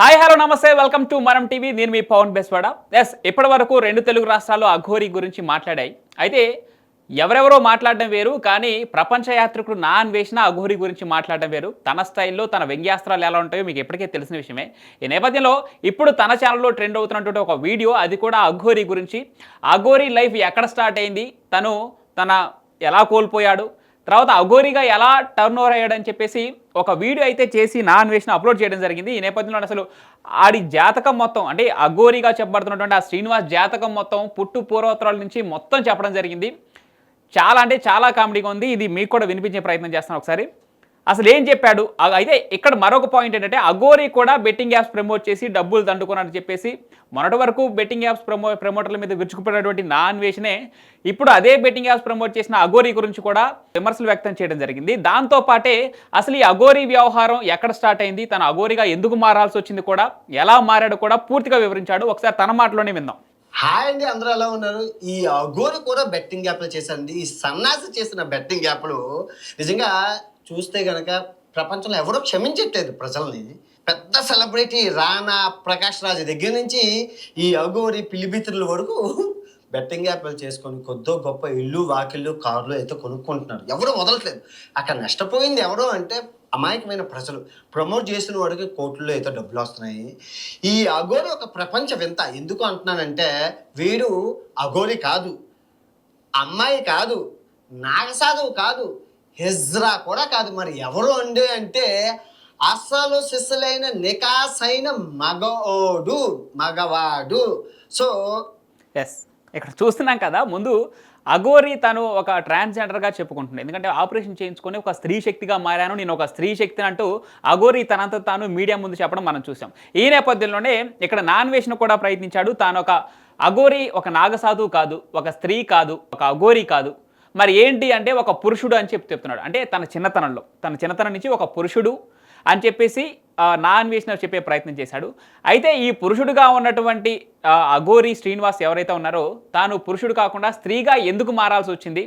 Hi hello namaste welcome to Manam TV. నేను మీ Pawan Beswada. Yes ఇప్పటి వరకు రెండు తెలుగు రాష్ట్రాలు అఘోరి గురించి మాట్లాడాయి. అయితే ఎవరెవరో మాట్లాడడం వేరు కానీ ప్రపంచ యాత్రికుడు నా అన్వేషణ అఘోరి గురించి మాట్లాడడం వేరు. తన స్టైల్లో తన వ్యంగ్యాస్త్రాలు ఎలా ఉంటాయో మీకు ఇప్పటికే తెలిసిన విషయమే. ఈ నేపథ్యంలో ఇప్పుడు తన ఛానల్లో ట్రెండ్ అవుతున్నటువంటి ఒక వీడియో అది కూడా అఘోరి గురించి. అఘోరి లైఫ్ ఎక్కడ స్టార్ట్ అయింది? తను తన ఎలా కోల్పోయాడు? తర్వాత అఘోరిగా ఎలా టర్న్ ఓవర్ అయ్యాడని చెప్పేసి ఒక వీడియో అయితే చేసి నా అన్వేషణ అప్లోడ్ చేయడం జరిగింది. ఈ నేపథ్యంలో అసలు ఆడి జాతకం మొత్తం అంటే అఘోరిగా చెప్పబడుతున్నటువంటి ఆ శ్రీనివాస్ జాతకం మొత్తం పుట్టు పూర్వోత్తరాల నుంచి మొత్తం చెప్పడం జరిగింది. చాలా అంటే చాలా కామెడీగా ఉంది. ఇది మీకు కూడా వినిపించే ప్రయత్నం చేస్తాను ఒకసారి. అసలు ఏం చెప్పాడు? అయితే ఇక్కడ మరొక పాయింట్ ఏంటంటే అగోరి కూడా బెట్టింగ్ యాప్స్ ప్రమోట్ చేసి డబ్బులు దండుకున్నారని చెప్పేసి మొన్నటి వరకు బెట్టింగ్ యాప్స్ ప్రమో ప్రమోటర్ల మీద విరుచుకుపడినటువంటి నా అన్వేషణే ఇప్పుడు అదే బెట్టింగ్ యాప్స్ ప్రమోట్ చేసిన అగోరి గురించి కూడా విమర్శలు వ్యక్తం చేయడం జరిగింది. దాంతో పాటే అసలు ఈ అగోరి వ్యవహారం ఎక్కడ స్టార్ట్ అయింది? తన అగోరిగా ఎందుకు మారాల్సి వచ్చింది కూడా ఎలా మారాడు కూడా పూర్తిగా వివరించాడు. ఒకసారి తన మాటలోనే విందాం. హాయ్ అండి అందరూ ఎలా ఉన్నారు? ఈ అగోరు కూడా బెట్టింగ్ యాప్లు చేశారండి. ఈ సన్నాసి చేసిన బెట్టింగ్ యాప్లు నిజంగా చూస్తే కనుక ప్రపంచంలో ఎవరో క్షమించట్లేదు ప్రజల్ని. పెద్ద సెలబ్రిటీ రానా ప్రకాష్ రాజు దగ్గర నుంచి ఈ అగోరి పిలిబిత్రుల వరకు బెట్టింగ్ యాప్లు చేసుకొని కొద్దో గొప్ప ఇల్లు వాకిళ్ళు కార్లు అయితే కొనుక్కుంటున్నారు. ఎవరు వదలట్లేదు. అక్కడ నష్టపోయింది ఎవరు అంటే అమాయకమైన ప్రజలు. ప్రమోట్ చేసిన వాడికి కోట్లలో అయితే డబ్బులు వస్తున్నాయి. ఈ అఘోరి ఒక ప్రపంచ వింత. ఎందుకు అంటున్నానంటే వీడు అఘోరి కాదు. అమ్మాయి కాదు. నాగసాధువు కాదు. హెజ్రా కూడా కాదు మరి ఎవరు అండి అంటే అసలు సిస్సులైన నికాసైన మగోడు మగవాడు. సో ఎస్ ఇక్కడ చూస్తున్నాం కదా ముందు అగోరి తను ఒక ట్రాన్స్జెండర్గా చెప్పుకుంటుంది. ఎందుకంటే ఆపరేషన్ చేయించుకొని ఒక స్త్రీ శక్తిగా మారాను నేను ఒక స్త్రీ శక్తిని అంటూ అగోరి తనంత తాను మీడియా ముందు చెప్పడం మనం చూసాం. ఈ నేపథ్యంలోనే ఇక్కడ నాన్ వేషన్ కూడా ప్రయత్నించాడు. తాను ఒక అగోరి ఒక నాగసాధువు కాదు ఒక స్త్రీ కాదు ఒక అగోరి కాదు. మరి ఏంటి అంటే ఒక పురుషుడు అని చెప్పి చెప్తున్నాడు. అంటే తన చిన్నతనంలో తన చిన్నతనం నుంచి ఒక పురుషుడు అని చెప్పేసి నాన్ నా చెప్పే ప్రయత్నం చేశాడు. అయితే ఈ పురుషుడుగా ఉన్నటువంటి అఘోరి శ్రీనివాస్ ఎవరైతే ఉన్నారో తాను పురుషుడు కాకుండా స్త్రీగా ఎందుకు మారాల్సి వచ్చింది?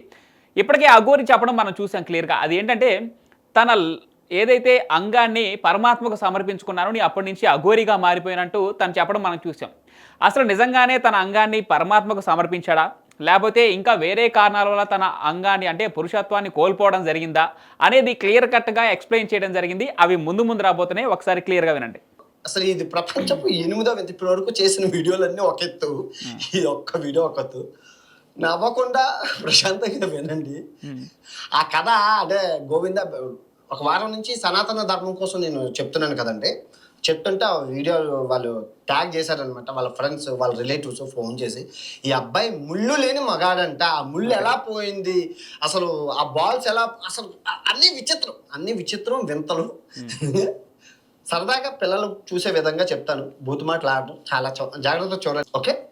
ఇప్పటికే అఘోరి చెప్పడం మనం చూసాం క్లియర్గా. అది ఏంటంటే తన ఏదైతే అంగాన్ని పరమాత్మకు సమర్పించుకున్నానో నీ అప్పటి నుంచి అఘోరిగా మారిపోయినట్టు తను చెప్పడం మనం చూసాం. అసలు నిజంగానే తన అంగాన్ని పరమాత్మకు సమర్పించాడా? లేకపోతే ఇంకా వేరే కారణాల వల్ల తన అంగాన్ని అంటే పురుషత్వాన్ని కోల్పోవడం జరిగిందా అనేది క్లియర్ కట్గా ఎక్స్ప్లెయిన్ చేయడం జరిగింది. అవి ముందు ముందు రాబోతున్నాయి. ఒకసారి క్లియర్గా వినండి. అసలు ఇది ప్రపంచపు ఎనిమిదో ఇప్పటి వరకు చేసిన వీడియోలన్నీ ఒక ఎత్తు. ఈ ఒక్క వీడియో ఒక ఎత్తు. నవ్వకుండా ప్రశాంతంగా వినండి. ఆ కథ అంటే గోవింద ఒక వారం నుంచి సనాతన ధర్మం కోసం నేను చెప్తున్నాను కదండి. చెప్తుంటే ఆ వీడియో వాళ్ళు ట్యాగ్ చేశారనమాట వాళ్ళ ఫ్రెండ్స్ వాళ్ళ రిలేటివ్స్ ఫోన్ చేసి ఈ అబ్బాయి ముళ్ళు లేని మగాడంట. ఆ ముళ్ళు ఎలా పోయింది? అసలు ఆ బాల్స్ ఎలా అసలు అన్ని విచిత్రం. అన్ని విచిత్రం వింతలు. సరదాగా పిల్లలు చూసే విధంగా చెప్తాను. బూతు మాటలు ఆడడం చాలా జాగ్రత్తగా చూడండి. ఓకే?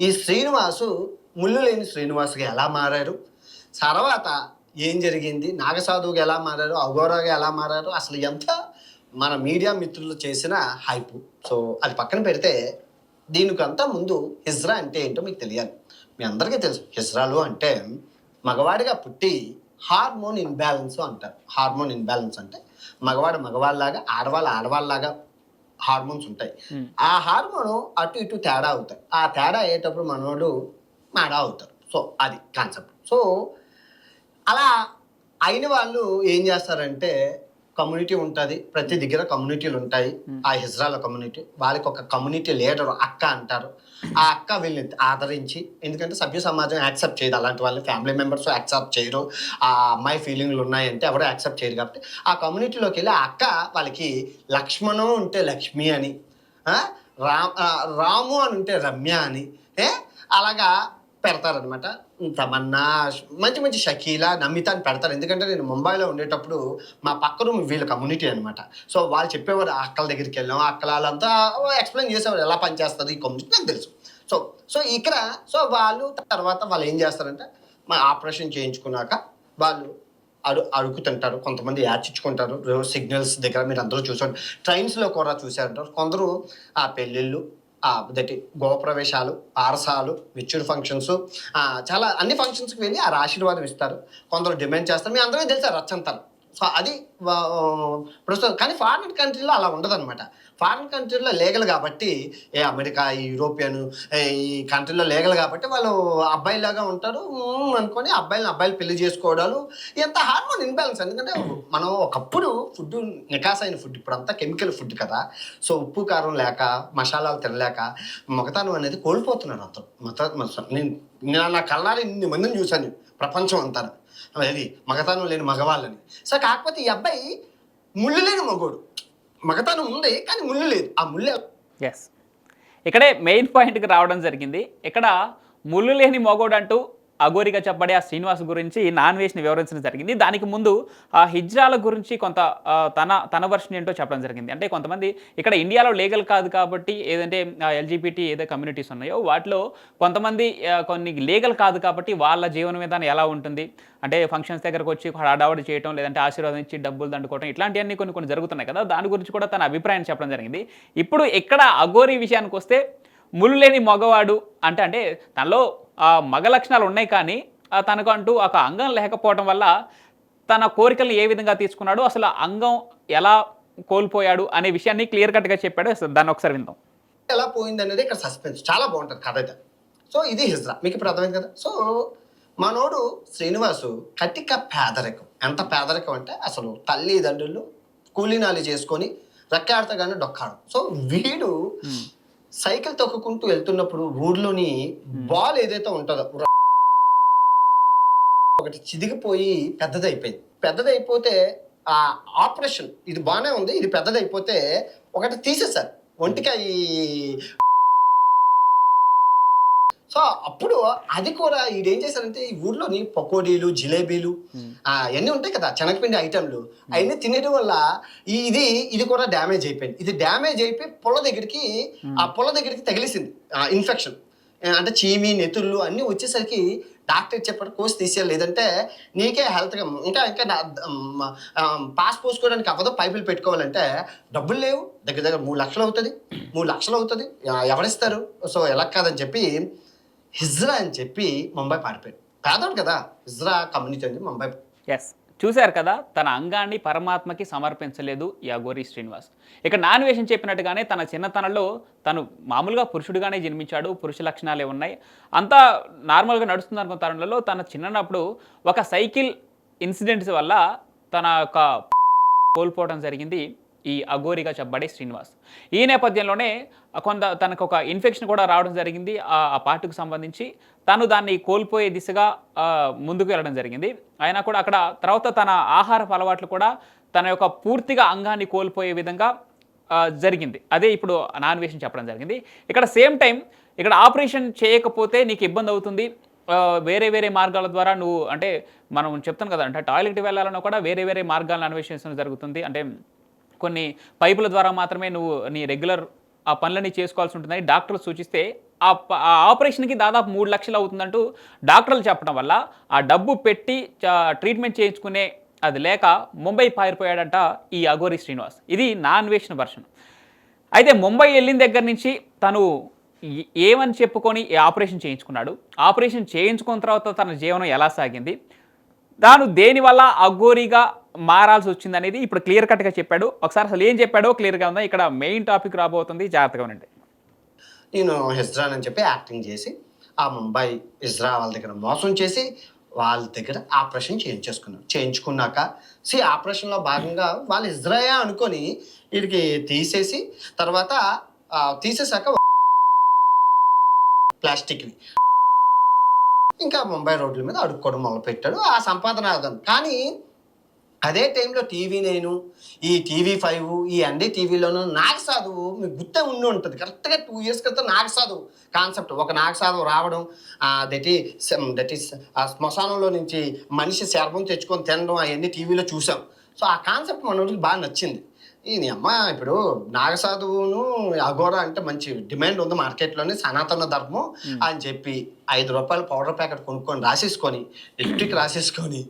ఈ శ్రీనివాసు ముళ్ళు లేని శ్రీనివాసుగా ఎలా మారారు? తర్వాత ఏం జరిగింది? నాగసాధువుగా ఎలా మారారు? అఘోరాగా ఎలా మారారు? అసలు ఎంత మన మీడియా మిత్రులు చేసిన హైప్. సో అది పక్కన పెడితే దీనికంతా ముందు హిజ్రా అంటే ఏంటో మీకు తెలియాలి. మీ అందరికీ తెలుసు. హిజ్రాలు అంటే మగవాడిగా పుట్టి హార్మోన్ ఇన్బ్యాలెన్స్ అంటారు. హార్మోన్ ఇన్బ్యాలెన్స్ అంటే మగవాడు మగవాళ్ళలాగా ఆడవాళ్ళు ఆడవాళ్ళలాగా హార్మోన్స్ ఉంటాయి. ఆ హార్మోన్ అటు ఇటు తేడా అవుతాయి. ఆ తేడా అయ్యేటప్పుడు మనోడు మాడా అవుతారు సో అది కాన్సెప్ట్. సో అలా అయిన వాళ్ళు ఏం చేస్తారంటే కమ్యూనిటీ ఉంటుంది. ప్రతి దగ్గర కమ్యూనిటీలు ఉంటాయి. ఆ హిజ్రాల కమ్యూనిటీ వాళ్ళకి ఒక కమ్యూనిటీ లీడర్ అక్క అంటారు. ఆ అక్క వీళ్ళని ఆదరించి ఎందుకంటే సభ్య సమాజం యాక్సెప్ట్ చేయదు. అలాంటి వాళ్ళని ఫ్యామిలీ మెంబర్స్ యాక్సెప్ట్ చేయరు. ఆ అమ్మాయి ఫీలింగ్లు ఉన్నాయంటే ఎవరు యాక్సెప్ట్ చేయరు కాబట్టి. ఆ కమ్యూనిటీలోకి వెళ్ళి ఆ అక్క వాళ్ళకి లక్ష్మణం ఉంటే లక్ష్మి అని రామ్ అని ఉంటే రమ్య అని అలాగా పెడతారనమాట తమన్నా మంచి మంచి షకీలా నమిత అని పెడతారు. ఎందుకంటే నేను ముంబైలో ఉండేటప్పుడు మా పక్క రూమ్ వీళ్ళ కమ్యూనిటీ అనమాట సో వాళ్ళు చెప్పేవారు ఆ అక్కల దగ్గరికి వెళ్ళాం అక్కల వాళ్ళంతా ఎక్స్ప్లెయిన్ చేసేవారు ఎలా పనిచేస్తుంది ఈ కమ్యూనిటీ నాకు తెలుసు. సో సో ఇక్కడ సో వాళ్ళు తర్వాత వాళ్ళు ఏం చేస్తారంటే మా ఆపరేషన్ చేయించుకున్నాక వాళ్ళు అడు అడుగుతుంటారు కొంతమంది యాచించుకుంటారు సిగ్నల్స్ దగ్గర మీరు అందరూ చూసారు ట్రైన్స్లో కూడా చూసారంటారు. కొందరు ఆ పెళ్ళిళ్ళు దటి గోప్రవేశాలు పారసాలు మెచ్యూర్ ఫంక్షన్స్ చాలా అన్ని ఫంక్షన్స్కి వెళ్ళి ఆ ఆశీర్వాదం ఇస్తారు. కొందరు డిమాండ్ చేస్తారు. మీ అందరికీ తెలుసు రచ్చంతారు సో అది ప్రస్తుతం కానీ ఫారిన్ కంట్రీలో అలా ఉండదు అనమాట ఫారిన్ కంట్రీలో లీగల్ కాబట్టి ఏ అమెరికా యూరోపియన్ ఈ కంట్రీలో లీగల్ కాబట్టి వాళ్ళు అబ్బాయిలాగా ఉంటారు. అనుకొని అబ్బాయిలను అబ్బాయిలు పెళ్ళి చేసుకోవడాలు. ఎంత హార్మోన్ ఇన్బ్యాలెన్స్ ఎందుకంటే మనం ఒకప్పుడు ఫుడ్ నికాస్ అయిన ఫుడ్ ఇప్పుడు అంతా కెమికల్ ఫుడ్ కదా. సో ఉప్పు కారం లేక మసాలాలు తినలేక మగతనం అనేది కోల్పోతున్నాడు అతను మత నేను నేను నా కళ్ళారి ఇన్ని మందిని చూశాను. ప్రపంచం అంతా. అది మగతనం లేని మగవాళ్ళని. సో కాకపోతే ఈ అబ్బాయి ముళ్ళు లేని మగోడు. మగతనం ఉంది కానీ ముళ్ళు లేదు. ఆ ముళ్ళు ఎస్ ఇక్కడే మెయిన్ పాయింట్కి రావడం జరిగింది. ఇక్కడ ముళ్ళు లేని మగోడు అంటూ అఘోరిగా చెప్పబడే ఆ శ్రీనివాస్ గురించి నాన్ వేజ్ని వివరించడం జరిగింది. దానికి ముందు ఆ హిజ్రాల గురించి కొంత తన తన వర్షన్ ఏంటో చెప్పడం జరిగింది. అంటే కొంతమంది ఇక్కడ ఇండియాలో లీగల్ కాదు కాబట్టి ఏదంటే ఎల్జీబీటీ ఏదో కమ్యూనిటీస్ ఉన్నాయో వాటిలో కొంతమంది కొన్ని లీగల్ కాదు కాబట్టి వాళ్ళ జీవన విధానం ఎలా ఉంటుంది? అంటే ఫంక్షన్స్ దగ్గరకు వచ్చి హడావడి చేయడం లేదంటే ఆశీర్వాదం ఇచ్చి డబ్బులు దండుకోవడం ఇట్లాంటివన్నీ కొన్ని కొన్ని జరుగుతున్నాయి కదా. దాని గురించి కూడా తన అభిప్రాయం చెప్పడం జరిగింది. ఇప్పుడు ఇక్కడ అఘోరి విషయానికి వస్తే ముళ్ళు లేని మగవాడు అంటే అంటే తనలో మగ లక్షణాలు ఉన్నాయి కానీ ఆ తనకు అంటూ ఒక అంగం లేకపోవడం వల్ల తన కోరికలను ఏ విధంగా తీసుకున్నాడు అసలు ఆ అంగం ఎలా కోల్పోయాడు అనే విషయాన్ని క్లియర్ కట్గా చెప్పాడు. దాన్ని ఒకసారి విందాం. ఎలా పోయింది అనేది ఇక్కడ సస్పెన్స్. చాలా బాగుంటుంది కథ అయితే సో ఇది హిజ్రా. మీకు ఇప్పుడు అర్థమైంది కదా? సో మనోడు శ్రీనివాసు కటిక పేదరికం. ఎంత పేదరికం అంటే అసలు తల్లిదండ్రులు కూలీనాలు చేసుకొని రెక్కాడతగానే డొక్కాడు. సో వీడు సైకిల్ తొక్కుకుంటూ వెళ్తున్నప్పుడు ఊర్లోని బాల్ ఏదైతే ఉంటుందో ఒకటి చిదిగిపోయి పెద్దదైపోయింది. పెద్దదైపోతే ఆ ఆపరేషన్ ఇది బాగానే ఉంది ఇది పెద్దదైపోతే ఒకటి తీసేశారు. ఒంటికాయ సో అప్పుడు అది కూడా ఈడు ఏం చేశారంటే ఈ ఊర్లోని పకోడీలు జిలేబీలు ఆ, అవన్నీ ఉంటాయి కదా శనగపిండి ఐటెంలు. అవన్నీ తినేయడం వల్ల ఈ ఇది ఇది కూడా డ్యామేజ్ అయిపోయింది. ఇది డ్యామేజ్ అయిపోయి పొల దగ్గరికి ఆ పొల దగ్గరికి తగిలిసింది ఇన్ఫెక్షన్. అంటే చీమి నెతుళ్ళు అన్నీ వచ్చేసరికి డాక్టర్ చెప్పాడు కోర్స్ తీసేయాలి. లేదంటే నీకే హెల్త్గా ఇంకా ఇంకా పాస్ పోసుకోవడానికి అవ్వదు పైపులు పెట్టుకోవాలంటే డబ్బులు లేవు. దగ్గర దగ్గర మూడు లక్షలు అవుతుంది. మూడు లక్షలు అవుతుంది. ఎవరిస్తారు? సో ఎలా కాదని చెప్పి హిజ్రా అని చెప్పి ముంబై పారిపోయాడు. పేదోడు కదా. హిజ్రా కమ్యూనిటీ అని ముంబై. ఎస్ చూశారు కదా తన అంగాన్ని పరమాత్మకి సమర్పించలేదు ఈ శ్రీనివాస్. ఇక నాన్ వేషన్ చెప్పినట్టుగానే తన చిన్నతనంలో తను మామూలుగా పురుషుడుగానే జన్మించాడు పురుష లక్షణాలే ఉన్నాయి. అంతా నార్మల్గా నడుస్తుంది అనుకున్న తరుణంలో తన చిన్నప్పుడు ఒక సైకిల్ ఇన్సిడెంట్స్ వల్ల తన యొక్క కోల్పోవడం జరిగింది ఈ అఘోరిగా చెప్పబడే శ్రీనివాస్. ఈ నేపథ్యంలోనే కొంత తనకు ఒక ఇన్ఫెక్షన్ కూడా రావడం జరిగింది. ఆ పార్టీకి సంబంధించి తను దాన్ని కోల్పోయే దిశగా ముందుకు వెళ్ళడం జరిగింది. అయినా కూడా అక్కడ తర్వాత తన ఆహారపు అలవాట్లు కూడా తన యొక్క పూర్తిగా అంగాన్ని కోల్పోయే విధంగా జరిగింది. అదే ఇప్పుడు నాన్ వేషన్ చెప్పడం జరిగింది. ఇక్కడ సేమ్ టైం ఇక్కడ ఆపరేషన్ చేయకపోతే నీకు ఇబ్బంది అవుతుంది. వేరే వేరే మార్గాల ద్వారా నువ్వు అంటే మనం చెప్తాం కదా అంటే టాయిలెట్కి వెళ్ళాలన్నా కూడా వేరే వేరే మార్గాలను అన్వేషించడం జరుగుతుంది. అంటే కొన్ని పైపుల ద్వారా మాత్రమే నువ్వు నీ రెగ్యులర్ ఆ పనులని చేసుకోవాల్సి ఉంటుందని డాక్టర్లు సూచిస్తే ఆ ప- ఆ ఆపరేషన్కి దాదాపు మూడు లక్షలు అవుతుందంటూ డాక్టర్లు చెప్పడం వల్ల ఆ డబ్బు పెట్టి ట్రీట్మెంట్ చేయించుకునే అది లేక ముంబై పారిపోయాడంట ఈ అఘోరి శ్రీనివాస్. ఇది నాన్ వేషన్ వర్షన్. అయితే ముంబై వెళ్ళిన దగ్గర నుంచి తను ఏమని చెప్పుకొని ఈ ఆపరేషన్ చేయించుకున్నాడు? ఆపరేషన్ చేయించుకున్న తర్వాత తన జీవనం ఎలా సాగింది? తాను దేనివల్ల అఘోరిగా మారాల్సి వచ్చింది అనేది ఇప్పుడు క్లియర్ కట్గా చెప్పాడు. ఒకసారి అసలు ఏం చెప్పాడో క్లియర్గా ఉందా? ఇక్కడ మెయిన్ టాపిక్ రాబోతుంది. జాగ్రత్తగా ఉండండి. నేను హిజ్రాన్ అని చెప్పి యాక్టింగ్ చేసి ఆ ముంబై ఇజ్రా వాళ్ళ దగ్గర మోసం చేసి వాళ్ళ దగ్గర ఆపరేషన్ చేయించేసుకున్నాను చేయించుకున్నాక సి ఆపరేషన్లో భాగంగా వాళ్ళు ఇజ్రాయా అనుకొని వీడికి తీసేసి తర్వాత తీసేసాక తీసేశాక ప్లాస్టిక్వి. ఇంకా ముంబై రోడ్ల మీద అడుక్కోవడం మొదలుపెట్టాడు. ఆ సంపాదన కానీ అదే టైంలో టీవీ నేను ఈ టీవీ ఫైవ్ ఈ అన్ని టీవీలోనూ నాగసాధు మీకు గుర్తే ఉండి ఉంటుంది. కరెక్ట్గా టూ ఇయర్స్ క్రితం నాగసాధు కాన్సెప్ట్. ఒక నాగసాధు రావడం దట్ ఈ దట్ ఈస్ ఆ శ్మశానంలో నుంచి మనిషి శర్మం తెచ్చుకొని తినడం అవన్నీ టీవీలో చూసాం. సో ఆ కాన్సెప్ట్ మన బాగా నచ్చింది. ఈ అమ్మ ఇప్పుడు నాగసాధువును అఘోర అంటే మంచి డిమాండ్ ఉంది మార్కెట్లోని సనాతన ధర్మం అని చెప్పి ఐదు రూపాయలు పౌడర్ ప్యాకెట్ కొనుక్కొని రాసేసుకొని లిప్టిక్ రాసేసుకొని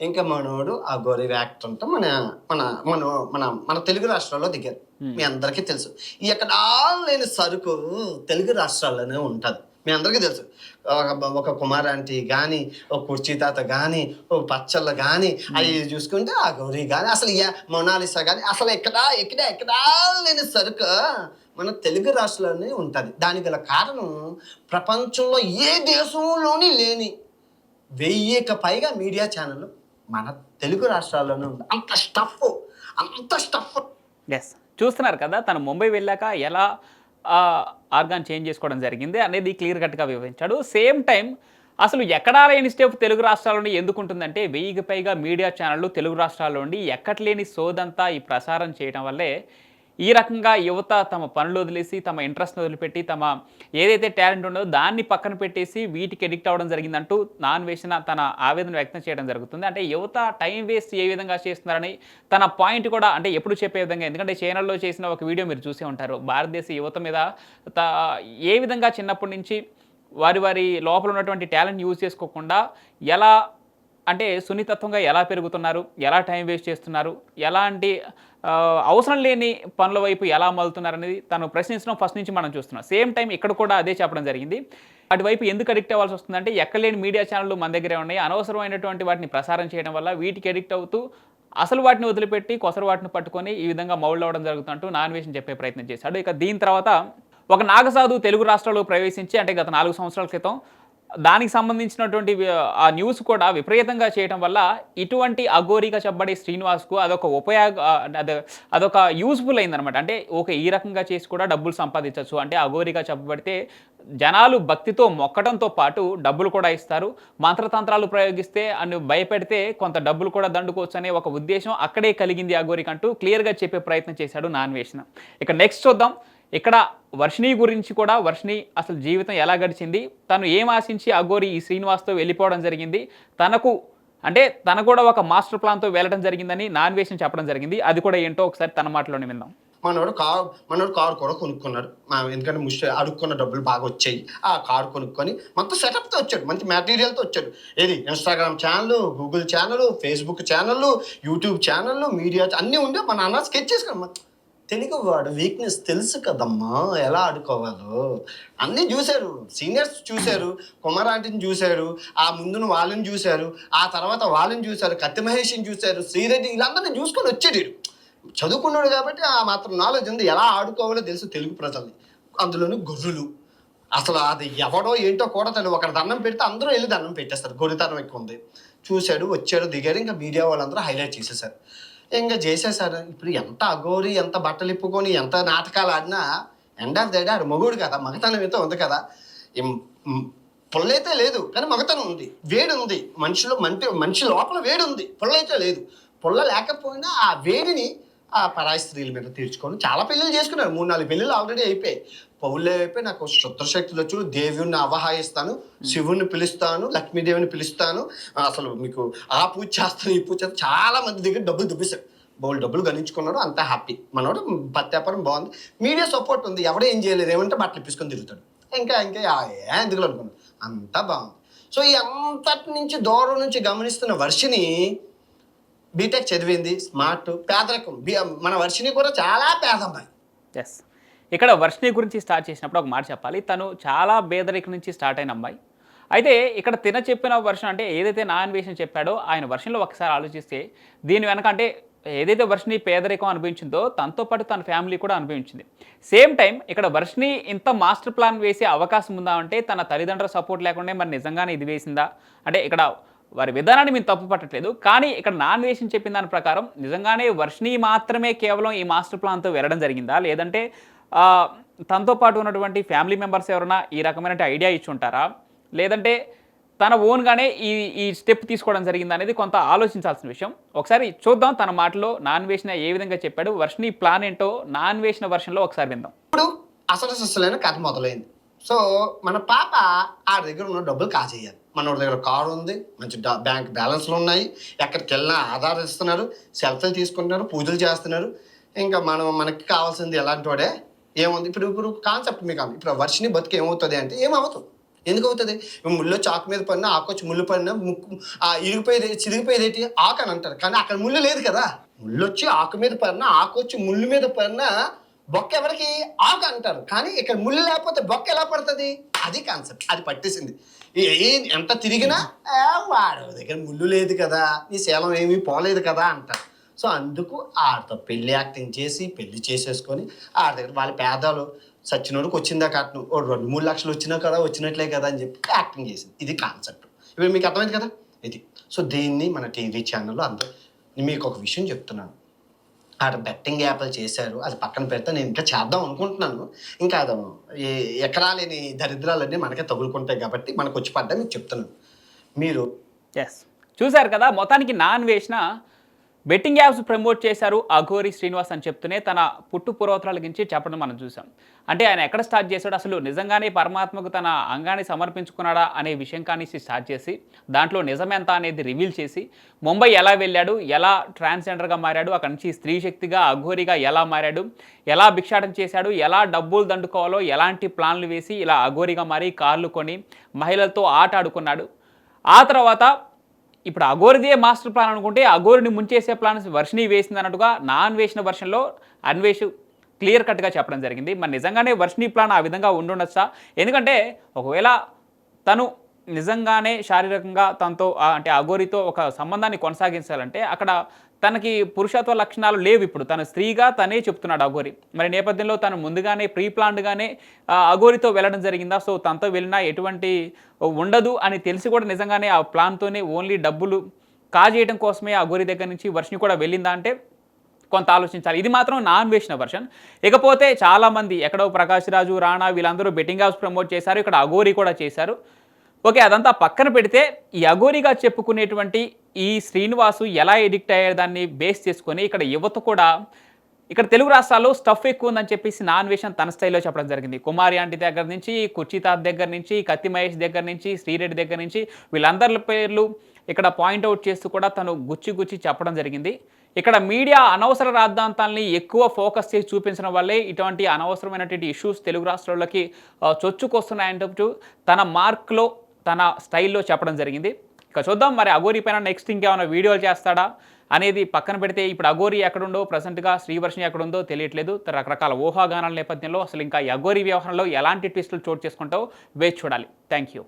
ఇంకా మనోడు అఘోరి యాక్టర్తో మన మన మన మన మన తెలుగు రాష్ట్రాల్లో దిగారు. మీ అందరికీ తెలుసు. ఈ ఎక్కడ లేని సరుకు తెలుగు రాష్ట్రాల్లోనే ఉంటుంది. మీ అందరికీ తెలుసు. ఒక ఒక కుమార్ ఆంటీ కానీ ఒక కుర్చీ తాత కానీ ఒక పచ్చళ్ళ కానీ అవి చూసుకుంటే ఆ గౌరీ కానీ అసలు మొనాలిసా కానీ అసలు ఎక్కడా ఎక్కడ ఎక్కడా లేని సరుకు మన తెలుగు రాష్ట్రాల్లోనే ఉంటుంది. దానికి గల కారణం ప్రపంచంలో ఏ దేశంలోని లేని వెయ్యికి పైగా మీడియా ఛానల్ మన తెలుగు రాష్ట్రాల్లోనే ఉంది. అంత స్టఫ్ అంత స్టఫ్ ఎస్ చూస్తున్నారు కదా తను ముంబై వెళ్ళాక ఎలా ఆర్గాన్ చేంజ్ చేసుకోవడం జరిగింది అనేది క్లియర్ కట్గా వివరించాడు. సేమ్ టైం అసలు ఎక్కడా లేని స్టెప్ తెలుగు రాష్ట్రాల్లోని ఎందుకు ఉంటుందంటే వెయ్యికి పైగా మీడియా ఛానళ్ళు తెలుగు రాష్ట్రాల్లో ఉండి ఎక్కట్లేని సోదంతా ఈ ప్రసారం చేయడం వల్లే ఈ రకంగా యువత తమ పనులు వదిలేసి తమ ఇంట్రెస్ట్ని వదిలిపెట్టి తమ ఏదైతే టాలెంట్ ఉండదో దాన్ని పక్కన పెట్టేసి వీటికి ఎడిక్ట్ అవ్వడం జరిగిందంటూ నాన్ వేసిన తన ఆవేదన వ్యక్తం చేయడం జరుగుతుంది. అంటే యువత టైం వేస్ట్ ఏ విధంగా చేస్తున్నారని తన పాయింట్ కూడా అంటే ఎప్పుడు చెప్పే విధంగా ఎందుకంటే చైనల్లో చేసిన ఒక వీడియో మీరు చూసే ఉంటారు. భారతదేశ యువత మీద త- ఏ విధంగా చిన్నప్పటి నుంచి వారి వారి లోపల ఉన్నటువంటి టాలెంట్ యూజ్ చేసుకోకుండా ఎలా అంటే సున్నితత్వంగా ఎలా పెరుగుతున్నారు ఎలా టైం వేస్ట్ చేస్తున్నారు ఎలాంటి అవసరం లేని పనుల వైపు ఎలా మలుతున్నారనేది తను ప్రశ్నించడం ఫస్ట్ నుంచి మనం చూస్తున్నాం. సేమ్ టైం ఇక్కడ కూడా అదే చెప్పడం జరిగింది. అటువైపు ఎందుకు అడిక్ట్ అవ్వాల్సి వస్తుందంటే ఎక్కలేని మీడియా ఛానళ్ళు మన దగ్గరే ఉన్నాయి. అనవసరమైనటువంటి వాటిని ప్రసారం చేయడం వల్ల వీటికి అడిక్ట్ అవుతూ అసలు వాటిని వదిలిపెట్టి కొసరు వాటిని పట్టుకొని ఈ విధంగా మౌళ్ళు అవడం జరుగుతుంటూ నాన్ వేషన్ చెప్పే ప్రయత్నం చేశాడు. ఇక దీని తర్వాత ఒక నాగసాధు తెలుగు రాష్ట్రాల్లో ప్రవేశించి అంటే గత నాలుగు సంవత్సరాల క్రితం దానికి సంబంధించినటువంటి ఆ న్యూస్ కూడా విపరీతంగా చేయటం వల్ల ఇటువంటి అఘోరిగా చెప్పబడే శ్రీనివాస్కు అదొక ఉపయోగ అదొక యూస్ఫుల్ అయిందనమాట అంటే ఓకే ఈ రకంగా చేసి కూడా డబ్బులు సంపాదించవచ్చు. అంటే అఘోరిగా చెప్పబడితే జనాలు భక్తితో మొక్కడంతో పాటు డబ్బులు కూడా ఇస్తారు. మంత్రతంత్రాలు ప్రయోగిస్తే అని భయపెడితే కొంత డబ్బులు కూడా దండుకోవచ్చు అనే ఒక ఉద్దేశం అక్కడే కలిగింది అఘోరికంటూ క్లియర్గా చెప్పే ప్రయత్నం చేశాడు నాన్ వేసిన ఇక నెక్స్ట్ చూద్దాం. ఇక్కడ వర్షిణి గురించి కూడా వర్షిణి అసలు జీవితం ఎలా గడిచింది? తను ఏం ఆశించి అఘోరి ఈ శ్రీనివాస్తో వెళ్ళిపోవడం జరిగింది? తనకు అంటే తన కూడా ఒక మాస్టర్ ప్లాన్తో వెళ్ళడం జరిగిందని నాన్ వేషన్ చెప్పడం జరిగింది. అది కూడా ఏంటో ఒకసారి తన మాటలోనే విందాం. మనోడు కారు మనోడు కారు కూడా కొనుక్కున్నాడు. ఎందుకంటే ముష్టి అడుక్కున్న డబ్బులు బాగా వచ్చాయి. ఆ కారు కొనుక్కొని మొత్తం సెటప్తో వచ్చాడు. మంచి మెటీరియల్తో వచ్చాడు. ఏది? Instagram channel Google channel Facebook channel YouTube channel media అన్నీ ఉండే మన అన్న స్కెచ్ చేసుకున్నాం తెలుగు వాడు వీక్నెస్ తెలుసు కదమ్మా. ఎలా ఆడుకోవాలో. అన్నీ చూశారు. సీనియర్స్ చూశారు. కుమారాంటిని చూశారు. ఆ ముందున వాళ్ళని చూశారు. ఆ తర్వాత వాళ్ళని చూశారు. కత్తి మహేష్ని చూశారు. శ్రీరెడ్డి వీళ్ళందరినీ చూసుకొని వచ్చాడు చదువుకున్నాడు కాబట్టి ఆ మాత్రం నాలెడ్జ్ ఉంది. ఎలా ఆడుకోవాలో తెలుసు తెలుగు ప్రజల్ని. అందులోనూ గొర్రెలు. అసలు అది ఎవడో ఏంటో కూడా తెలియదు. ఒకటి దండం పెడితే అందరూ వెళ్ళి దండం పెట్టేస్తారు. గొర్రెతనం ఎక్కువ ఉంది. చూశాడు వచ్చాడు దిగాడు. ఇంకా మీడియా వాళ్ళందరూ హైలైట్ చేసేసారు. ఇంకా చేసేసారు ఇప్పుడు ఎంత అగోరి ఎంత బట్టలు ఇప్పుకొని ఎంత నాటకాలు ఆడినా ఎండ్ ఆఫ్ ద డే ఆడు కదా మగతనం అయితే ఉంది కదా. పుల్లైతే పొల్లైతే లేదు కానీ మగతనం ఉంది వేడి ఉంది. మనిషిలో మంటి మనిషి లోపల వేడి ఉంది పొల్లైతే లేదు. పొల్ల లేకపోయినా ఆ వేడిని ఆ పరాయి స్త్రీల మీద తీర్చుకొని చాలా పెళ్ళిళ్ళు చేసుకున్నారు. మూడు నాలుగు పెళ్ళిళ్ళు ఆల్రెడీ అయిపోయాయి. పౌళ్ళు అయిపోయి నాకు శుద్రశక్తులు వచ్చు దేవుణ్ణి అవహాయిస్తాను శివుణ్ణి పిలుస్తాను. లక్ష్మీదేవిని పిలుస్తాను. అసలు మీకు ఆ పూజ చేస్తాను ఈ పూజ చేస్తాను. చాలా మంది దగ్గర డబ్బులు దుబ్బేశాడు బోల్ డబ్బులు గణించుకున్నాడు. అంత హ్యాపీ మనోడు పత్యాపారం బాగుంది. మీడియా సపోర్ట్ ఉంది. ఎవడో ఏం చేయలేదు. ఏమంటే బట్టలు ఇప్పించుకొని తిరుగుతాడు. ఇంకా ఇంకా ఆ ఎందుకు అనుకున్నాను అంతా బాగుంది. సో ఈ అంతటి నుంచి దూరం నుంచి గమనిస్తున్న వర్షిని బీటెక్ చదివింది స్మార్ట్ పేదరికం. మన వర్షిని కూడా చాలా పేదమ్మాయి. ఎస్ ఇక్కడ వర్షిని గురించి స్టార్ట్ చేసినప్పుడు ఒక మాట చెప్పాలి. తను చాలా పేదరికం నుంచి స్టార్ట్ అయిన అమ్మాయి. అయితే ఇక్కడ తిన చెప్పిన వర్షన్ అంటే ఏదైతే నా అన్వేషణ చెప్పాడో ఆయన వర్షన్లో ఒకసారి ఆలోచిస్తే దీని వెనక అంటే ఏదైతే వర్షిని పేదరికం అనుభవించిందో తనతో పాటు తన ఫ్యామిలీ కూడా అనుభవించింది. సేమ్ టైం ఇక్కడ వర్షిని ఇంత మాస్టర్ ప్లాన్ వేసే అవకాశం ఉందా అంటే తన తల్లిదండ్రుల సపోర్ట్ లేకుండా మరి నిజంగానే ఇది వేసిందా? అంటే ఇక్కడ వారి విధానాన్ని మేము తప్పు పట్టట్లేదు. కానీ ఇక్కడ నాన్ వేషన్ చెప్పిన దాని ప్రకారం నిజంగానే వర్షిని మాత్రమే కేవలం ఈ మాస్టర్ ప్లాన్తో వెళ్ళడం జరిగిందా? లేదంటే తనతో పాటు ఉన్నటువంటి ఫ్యామిలీ మెంబర్స్ ఎవరైనా ఈ రకమైన ఐడియా ఇచ్చి ఉంటారా? లేదంటే తన ఓన్గానే ఈ ఈ స్టెప్ తీసుకోవడం జరిగింది అనేది కొంత ఆలోచించాల్సిన విషయం. ఒకసారి చూద్దాం తన మాటలో నాన్ వేసిన ఏ విధంగా చెప్పాడు వర్షిని ప్లాన్ ఏంటో నాన్ వేసిన వర్షన్లో ఒకసారి విందాం. ఇప్పుడు అసలు సిస్సులైన కథ మొదలైంది. సో మన పాప ఆ దగ్గర ఉన్న డబ్బులు కాజేయాలి. మనోడి దగ్గర కారు ఉంది మంచి బ్యాంక్ బ్యాలెన్స్లు ఉన్నాయి ఎక్కడికి వెళ్ళినా ఆధార్ ఇస్తున్నారు సెల్ఫీలు తీసుకుంటున్నారు పూజలు చేస్తున్నారు. ఇంకా మనం మనకి కావాల్సింది ఎలాంటి వాడే ఏముంది? ఇప్పుడు ఇప్పుడు కాన్సెప్ట్ మీకు ఇప్పుడు వర్షిని బతికి ఏమవుతుంది అంటే ఏమవుతుంది ఎందుకు అవుతుంది ముళ్ళు చాకు మీద పడినా ఆకొచ్చి ముళ్ళు పడినా ముక్కు ఆ ఇరిగిపోయేది చిరిగిపోయేది ఆకు అని అంటారు. కానీ అక్కడ ముళ్ళు లేదు కదా. ముళ్ళు వచ్చి ఆకు మీద పడినా ఆకొచ్చి ముళ్ళు మీద పడినా బొక్క ఎవరికి? ఆకు అంటారు. కానీ ఇక్కడ ముళ్ళు లేకపోతే బొక్క ఎలా పడుతుంది? అది కాన్సెప్ట్ అది పట్టేసింది. ఎంత తిరిగినా వాడు దగ్గర ముళ్ళు లేదు కదా నీ శీలం ఏమీ పోలేదు కదా అంటారు. సో అందుకు ఆడతో పెళ్ళి యాక్టింగ్ చేసి పెళ్ళి చేసేసుకొని ఆడ దగ్గర వాళ్ళ పేదాలు సచ్చినోడికి వచ్చిందా కట్నం ఓ రెండు మూడు లక్షలు వచ్చినా కదా వచ్చినట్లే కదా అని చెప్పి యాక్టింగ్ చేసింది. ఇది కాన్సెప్ట్ ఇప్పుడు మీకు అర్థమైంది కదా? ఇది. సో దీన్ని మన టీవీ ఛానల్లో అందరూ మీకు ఒక విషయం చెప్తున్నాను. ఆడ బెట్టింగ్ యాప్లు చేశారు. అది పక్కన పెడితే నేను ఇంకా చేద్దాం అనుకుంటున్నాను. ఇంకా అది ఏ- ఎక్కడా లేని దరిద్రాలన్నీ మనకే తగులుకుంటాయి కాబట్టి మనకు వచ్చి పడ్డా మీకు చెప్తున్నాను. మీరు ఎస్ చూశారు కదా మొత్తానికి నాన్ వేసిన బెట్టింగ్ యాప్స్ ప్రమోట్ చేశారు అఘోరి శ్రీనివాస్ అని చెప్తూనే తన పుట్టు పూర్వోత్తరాల గురించి చెప్పడం మనం చూసాం. అంటే ఆయన ఎక్కడ స్టార్ట్ చేశాడు? అసలు నిజంగానే పరమాత్మకు తన అంగాన్ని సమర్పించుకున్నాడా అనే విషయం కానీ స్టార్ట్ చేసి దాంట్లో నిజమెంత అనేది రివీల్ చేసి ముంబై ఎలా వెళ్ళాడు? ఎలా ట్రాన్స్జెండర్గా మారాడు? అక్కడి నుంచి స్త్రీ శక్తిగా అఘోరిగా ఎలా మారాడు? ఎలా భిక్షాటం చేశాడు? ఎలా డబ్బులు దండుకోవాలో? ఎలాంటి ప్లాన్లు వేసి ఇలా అఘోరిగా మారి కార్లు కొని మహిళలతో ఆట ఆడుకున్నాడు? ఆ తర్వాత ఇప్పుడు అఘోరిదే మాస్టర్ ప్లాన్ అనుకుంటే అఘోరిని ముంచేసే ప్లాన్ వర్షిని వేసింది అన్నట్టుగా నాన్ వేసిన వర్షన్లో అన్వేష్ క్లియర్ కట్గా చెప్పడం జరిగింది. మరి నిజంగానే వర్షిని ప్లాన్ ఆ విధంగా ఉండుండొచ్చా? ఎందుకంటే ఒకవేళ తను నిజంగానే శారీరకంగా తనతో అంటే అఘోరితో ఒక సంబంధాన్ని కొనసాగించాలంటే అక్కడ తనకి పురుషత్వ లక్షణాలు లేవు ఇప్పుడు. తను స్త్రీగా తనే చెప్తున్నాడు అఘోరి. మరి నేపథ్యంలో తను ముందుగానే ప్రీ ప్లాన్డ్గానే అఘోరితో వెళ్ళడం జరిగిందా? సో తనతో వెళ్ళినా ఎటువంటి ఉండదు అని తెలిసి కూడా నిజంగానే ఆ ప్లాన్తోనే ఓన్లీ డబ్బులు కాజేయడం కోసమే అఘోరి దగ్గర నుంచి వర్షిని కూడా వెళ్ళిందా అంటే కొంత ఆలోచించాలి. ఇది మాత్రం నాన్ వేసిన వర్షన్. ఇకపోతే చాలామంది ఎక్కడో ప్రకాష్ రాజు రాణా వీళ్ళందరూ బెట్టింగ్ హౌస్ ప్రమోట్ చేశారు. ఇక్కడ అఘోరి కూడా చేశారు. ఓకే అదంతా పక్కన పెడితే ఈ అఘోరిగా చెప్పుకునేటువంటి ఈ శ్రీనివాసు ఎలా ఎడిక్ట్ అయ్యే దాన్ని బేస్ చేసుకొని ఇక్కడ యువత కూడా ఇక్కడ తెలుగు రాష్ట్రాల్లో స్టఫ్ ఎక్కువ ఉందని చెప్పేసి నాన్ విషయం తన స్థాయిలో చెప్పడం జరిగింది. కుమారి ఆంటీ దగ్గర నుంచి కుర్చితాత్ దగ్గర నుంచి కత్తి మహేష్ దగ్గర నుంచి శ్రీరెడ్డి దగ్గర నుంచి వీళ్ళందరి పేర్లు ఇక్కడ పాయింట్అవుట్ చేస్తూ కూడా తను గుచ్చి గుచ్చి చెప్పడం జరిగింది. ఇక్కడ మీడియా అనవసర రాద్ధాంతాలని ఎక్కువ ఫోకస్ చేసి చూపించడం వల్లే ఇటువంటి అనవసరమైనటువంటి ఇష్యూస్ తెలుగు రాష్ట్రాల్లోకి చొచ్చుకొస్తున్నాయంటూ తన మార్క్లో తన స్టైల్లో చెప్పడం జరిగింది. ఇక చూద్దాం మరి అఘోరి పైన నెక్స్ట్ ఇంకేమైనా వీడియోలు చేస్తాడా అనేది పక్కన పెడితే ఇప్పుడు అఘోరి ఎక్కడుండో ప్రజెంట్గా శ్రీవర్షిని ఎక్కడుందో తెలియట్లేదు. రకరకాల ఊహాగానాల నేపథ్యంలో అసలు ఇంకా ఈ వ్యవహారంలో ఎలాంటి ట్విస్టులు చోటు చేసుకుంటావో వేచి చూడాలి. Thank you